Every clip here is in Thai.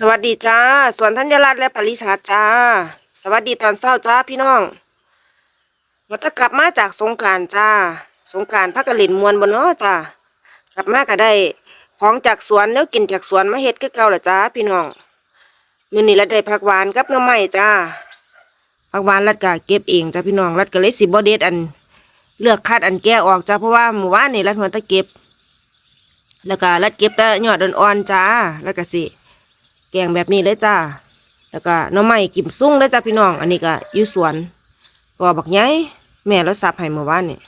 สวัสดีจ้า สวนธัญรัตน์และปริชาจ้า สวัสดีตอนเช้าจ้าพี่น้องวัตกลับมาจากสงการจ้า สงการพักกะลินมวนบนเนาะจ้า กลับมาก็ได้ ของจากสวนแล้วกินจากสวนมาเฮ็ดคือเก่าละจ้าพี่น้องมื้อนี้รัดได้ผักหวานกับหน้ำไม้จ้าผักหวานรัดก็เก็บเองจ้าพี่น้องรัดก็เลยสิบ่เด็ดอัน เลือกคัดอันแก่ออกจ้าเพราะว่าหมู่บ้านนี่รัดหัวตะเก็บ แล้วก็รัดเก็บแต่ยอดอ่อนๆจ้าแล้วก็สิ แกงแบบนี้เลยจ้า แล้วก็น้ำไม้กิมซุ้งเลยจ้าพี่น้อง อันนี้ก็อยู่สวนก็บักใหญ่แม่เราสับให้เมื่อวานนี่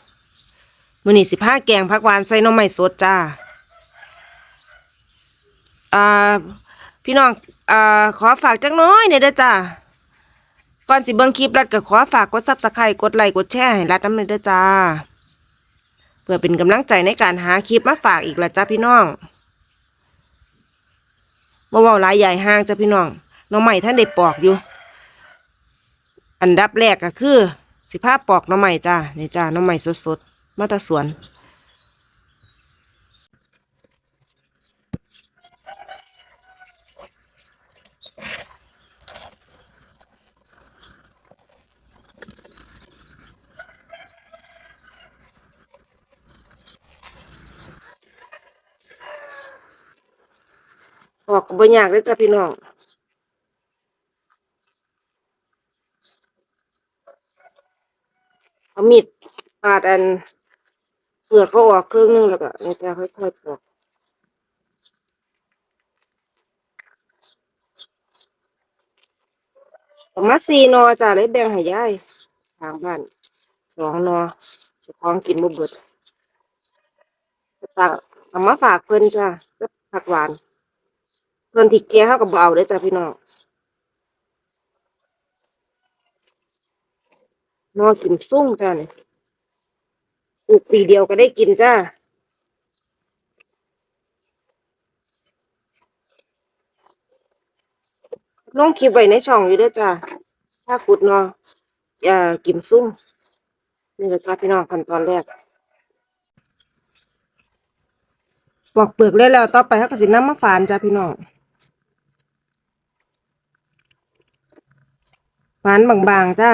มื้อนี้สิพาแกงผักหวานใส่น้ำไม้สดจ้า อ่า พี่น้อง อ่า ขอฝากจักน้อยเนี่อยเด้อจ้าก่อนสิเบิ่งคลิปรัดก็ขอฝากกดซับสไครต์กดไลค์กดแชร์ให้รัดน้ำเลยเด้อจ้า เพื่อเป็นกำลังใจในการหาคลิปมาฝากอีกละจ้าพี่น้อง บ่เว้าหลายใหญ่ห้างจ้ะพี่น้องน้องใหม่ท่านได้ปอกอยู่ อันดับแรกก็คือ สิพาปอกน้องใหม่จ้านี่จ้าน้องใหม่สดๆมาตาสวน ปอกก็บ่ยากเลยจ้ะพี่น้องเอามีดปาดอันเปลือกเขาออกครึ่งหนึงแล้วก็นี่จะค่อยๆปอกประมาณสี่นอจ้ะเลยแบ่งให้ยายทางบ้านสองนอจะของกินบ่เบิดก็ตักเอามาฝากเพิ่นจ้ะกับผักหวาน เพิ่นที่แก่เฮาก็บเอาเด้จ้ะพี่น้องนอกินซุ่งจ้ะนี่ปลูกปีเดียวก็ได้กินจ้าลงคลิปไว้ในช่องอยู่ด้อจ้าถ้าขุดนออย่ากิมซุ่มนี่แหละจ้าพี่น้องขั้นตอนแรกปอกเปลือกแล้แล้วต่อไปเฮาก็สิน้ำมาฝานจ้าพี่น้อง ฝานบางๆจ้า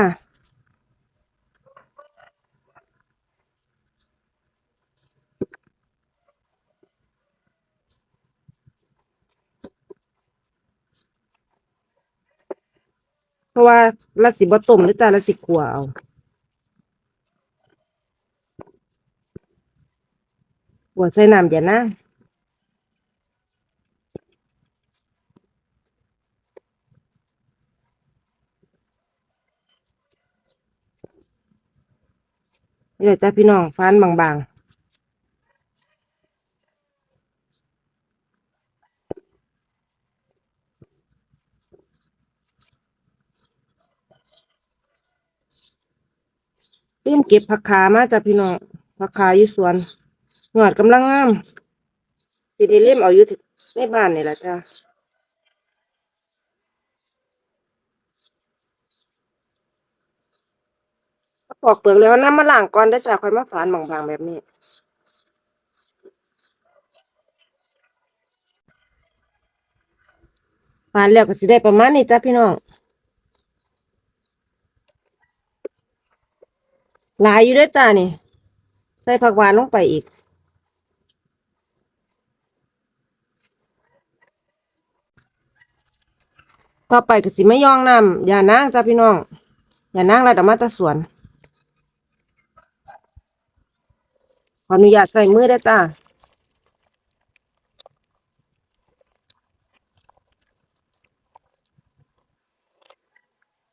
เพราะว่าลัดสิบ่ต้มหรือจ้าลัดสิขัวเอาขัวใส่น้ำอย่านะ นี่เลยจ้าพี่น้องฟานบางๆเตรียมเก็บผักขามาจ้าพี่น้องผักขาอยู่สวนหงอดกำลังงามสิได้เล่มเอาอยู่ในบ้านนี่แหละจ้า ปอกเปลือกแล้วน้ำมาล้างก่อนได้จ้าค่อยมาฝานบางๆแบบนี้ฝานแล้วก็สิได้ประมาณนี้จ้าพี่น้องหลายอยู่ด้วยจ้านี่ ใส่ผักหวานลงไปอีก ต่อไปก็สิไม่ย่องน้ำอย่านางจ้าพี่น้อง อย่านางระดับมาแตรสวน ขออนุญาตใส่มือได้จ้า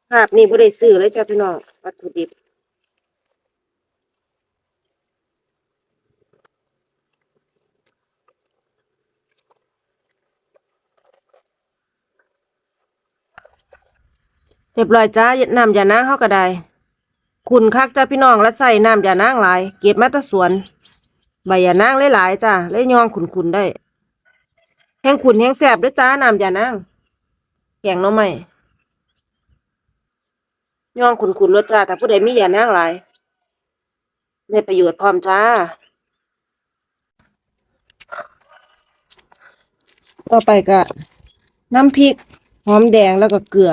ภาพนี้บ่ได้ซื้อเลยจ้าพี่น้องวัตถุดิบเรียบร้อยจ้าน้ำยานางเฮาก็ได้ คุณคักจ้าพี่น้องแล้วใส่น้ำยานางหลาย เก็บมาตะสวน ใบยานางหลายๆจ้าเลยยองขุนๆได้ แห้งขุนแห้งแสบด้วยจ้าน้ำยานางแกงหน้อไม้ย่องขุนๆรสจ้าถ้าผู้ใดมียานางหลายได้ประโยชน์พร้อมจ้าต่อไปก็น้ำพริก หอมแดงแล้วก็เกลือ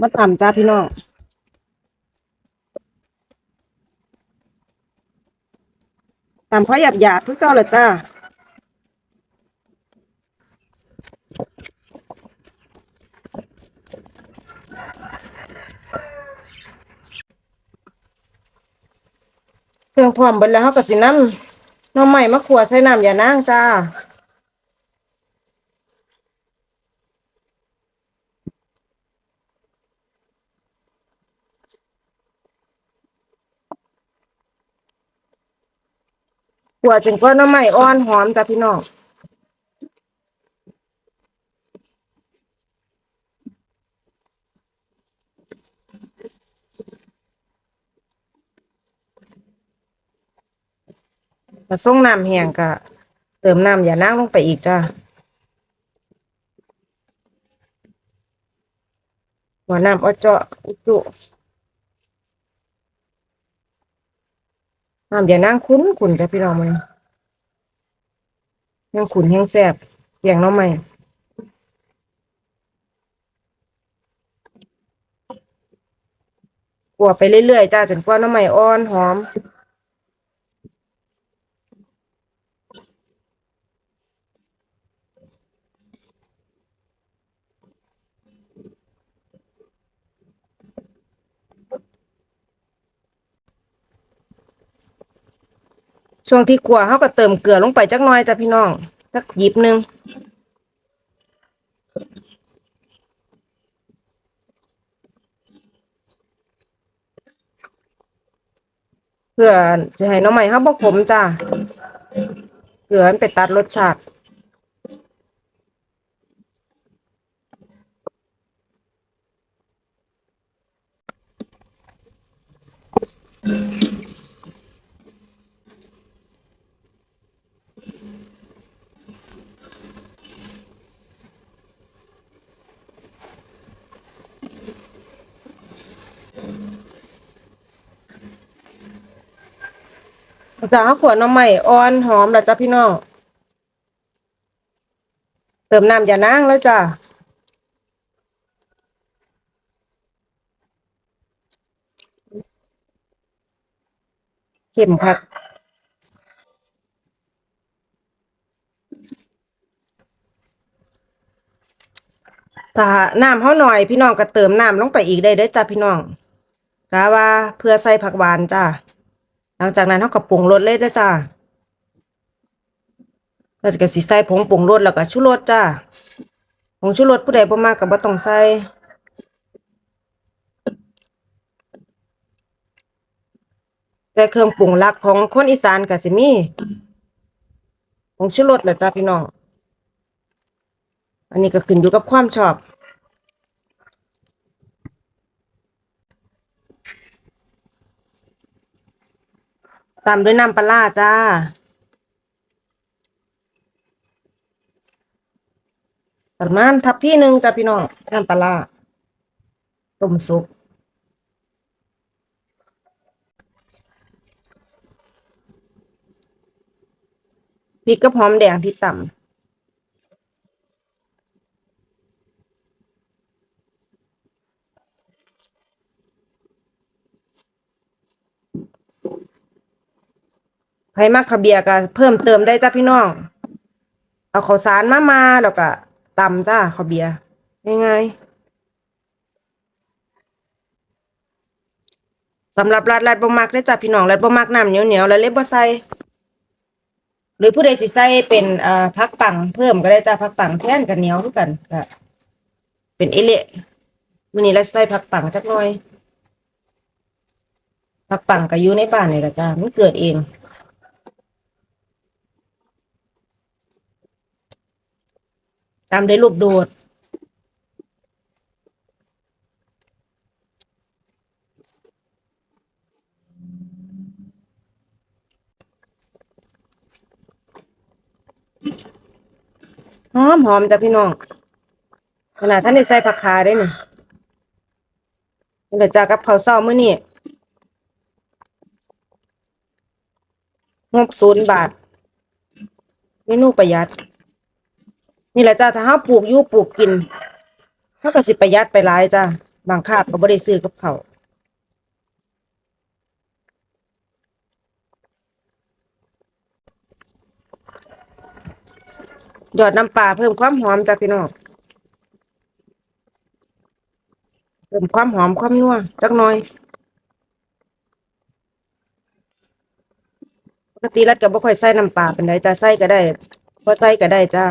มาตำจ้าพี่น้อง ตามพ่อหยาบหยาบทุกเจ้าเลยจ้าเครื่องพร้อมเบิดแล้วเขาก็สิน้ำน้ำใหม่มะขัวใส่น้ำอย่านั่งจ้า ขัวจนกว่าน้ำใหม่อ่อนหอมจ้าพี่น้องถ้าส่งน้ำแห้งก็เติมน้ำอย่านางลงไปอีกจ้าหัวน้ำเอเจาะอุจุ น้ำอย่านางคุ้นขุนจ้ะพี่น้องมันยังขุนแห้งแซ่บเกียงน้องใหม่กัวไปเรื่อยๆจ้าจนกว่าน้องใหม่อ่อนหอม ช่วงที่กลัวเขาก็เติมเกลือลงไปจักหน่อยจ้ะพี่น้องสักหยิบหนึ่งเพื่อจะให้น้องใหม่เขาบอกผมจ้ะเกลือมันไปตัดรสชาติ จ้ะเขาขวดน้องใหม่อ่อนหอมแล้วจ้ะพี่น้อง เติมน้ำอย่านางแล้วจ้ะเข็มคักถ้าน้ำเขาหน่อยพี่น้องก็เติมน้ำลงไปอีกได้เด้อจ้าพี่น้องกะว่าเพื่อใส่ผักหวานจ้า ลังจากนั้นเขาก็ปรุงรสเลยเด้จ้าก็จะสิใส่ผงปรุงรสแล้วก็ชูรสจ้าผงชูรสผู้ใดบ่มากก็บ่ต้องใส่แต่เครื่องปรุงหลักของคนอีสานก็สิมีผงชูรสแหละจ้าพี่น้อง อันนี้ก็ขึ้นอยู่กับความชอบ ตามด้วยน้ำปลาร้าจ้า ประมาณทับพี่หนึ่งจ้าพี่น้องน้ำปลาร้าต้มซุปพริกก็พร้อมแดงที่ต่ำ มักขาเบียก็เพิ่มเติมได้จ้าพี่น้อง เอาข้าวสารมามาแล้วก็ตำจ้าขาเบียร์ง่ายๆสำหรับรัดรัดบ่มักได้จ้าพี่น้องรัดบ่มักน้ำเหนียวเหนียวแล้วเล็บบ่ใส่หรือผู้ใดสิใส่เป็นอ่อผักปังเพิ่มก็ได้จ้าผักปังแท่นกับเหนียวคือกันก็เป็นเอเละมื้อนี้เราใส่ผักปังจักหน่อยผักปังก็อยู่ในบ้านนี่ละจ้ามันเกิดเอง ตามด้วยลูกโดด หอมหอมจ้ะพี่น้องขนาดท่านได้ใส่ผักคาได้หนี่งเดี๋ยวจากกับข้าวเช้ามื้อนี้งบศูนย์บาทเมนูประหยัด นี่แหละจ้าถ้าเฮาปลูกอยู่ปลูกกินเฮาก็สิประหยัดไปหลายจ้าบางคาบก็บ่ได้ซื้อกับเขาหยอดน้ำปลาเพิ่มความหอมจ้าพี่น้องเพิ่มความหอมความนัวจักหน่อยปกติรัดก็บ่ค่อยใส่น้ำปลาเป็นไดจ้าใส่ก็ได้บ่ใส่ก็ได้จ้า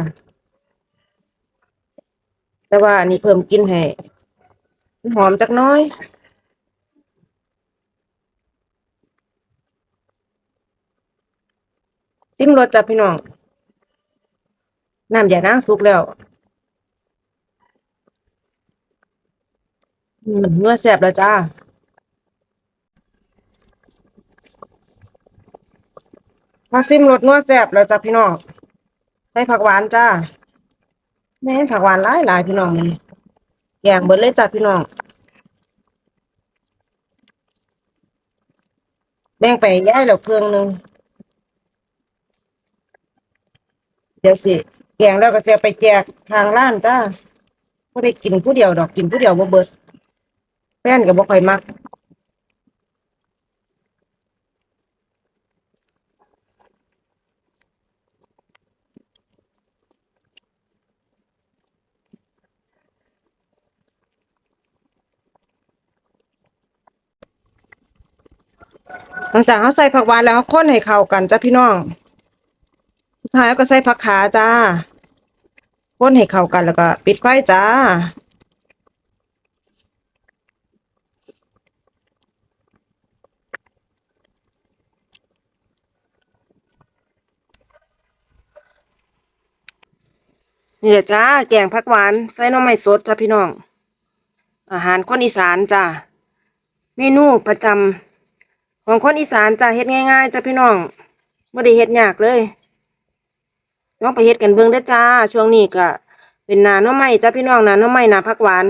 แต่ว่าอันนี้เพิ่มกลินให้หอมจักน้อยซิมรสจ้ะพี่น้องน้ำยานางสุกแล้วเนื้อแซ่บแล้วจ้าพอซิมรสนัวแซ่บแล้วจ้ะพี่น้องใส่ผักหวานจ้า แม่ผักหวานหลายหลายพี่น้องมื้อนี้แกงเบิดเลยจ้ะพี่น้อง แบ่งไปย้ายแล้วเครื่องหนึ่งเดี๋ยวสิแกงแล้วก็สิเอาไปแจกทางร้านจ้าบ่ได้กินผู้เดียวดอกกินผู้เดียวบ่เบิดแฟนก็บ่ค่อยมัก หลังจากเขาใส่ผักหวานแล้วเขาคนให้เข้ากันจ้าพี่น้องสุดท้ายก็ใส่ผักขาจ้าคนให้เข้ากันแล้วก็ ปิดไฟจ้านี่แหละจ้าแกงผักหวานใส่น้ำไม้สดจ้าพี่น้อง อาหารคนอีสานจ้าเมนูประจำ ของคนอีสานจะเฮ็ดง่ายๆจ้ะพี่น้องบ่ได้เฮ็ดยากเลยลองไปเฮ็ดกันเบิ่งเด้อจ้า ช่วงนี้ก็เป็นนาน่อไม้จ้ะพี่น้องนาน่อไม้นาผักหวาน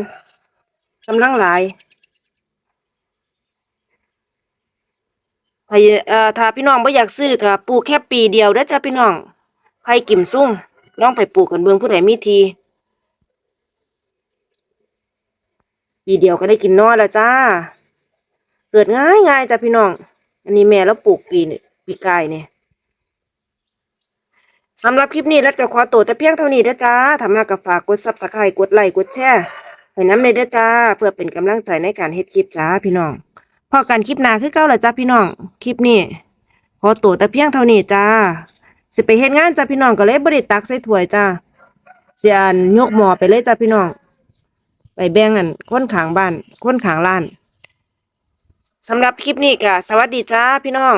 กำลังหลายถ้าเอ่อถ้าพี่น้องบ่อยากซื้อก็ปลูกแค่ปีเดียวเด้อจ้ะพี่น้องไผกิ่มซุ่มลองไปปลูกกันเบิ่งผู้ใดมีทีปีเดียวก็ได้กินนอแล้วจ้า เกิดง่ายง่ายจ้ะพี่น้อง อันนี้แม่แล้วปลูกปีนี่ปีกายเนี่ยสำหรับคลิปนี้แล้วจะขอตัวแต่เพียงเท่านี้เด้อจ้าถ้ามากับฝากกดซับสไครต์กดไลค์กดแชร์ให้น้ำเลยเด้อจ้า เพื่อเป็นกำลังใจในการเฮ็ดคลิปจ้าพี่น้องพอกันคลิปหน้าคือเก่าและจ้าพี่น้อง คลิปนี้ขอตัวแต่เพียงเท่านี้จ้า สิไปเฮ็ดงานจ้าพี่น้องก็เลยบ่ได้ตักใส่ถ้วยจ้าเสิอันยกหม้อไปเลยจ้าพี่น้อง ไปแบ่งอันค้นขางบ้านค้นขางร้าน สำหรับคลิปนี้ก็สวัสดีจ้าพี่น้อง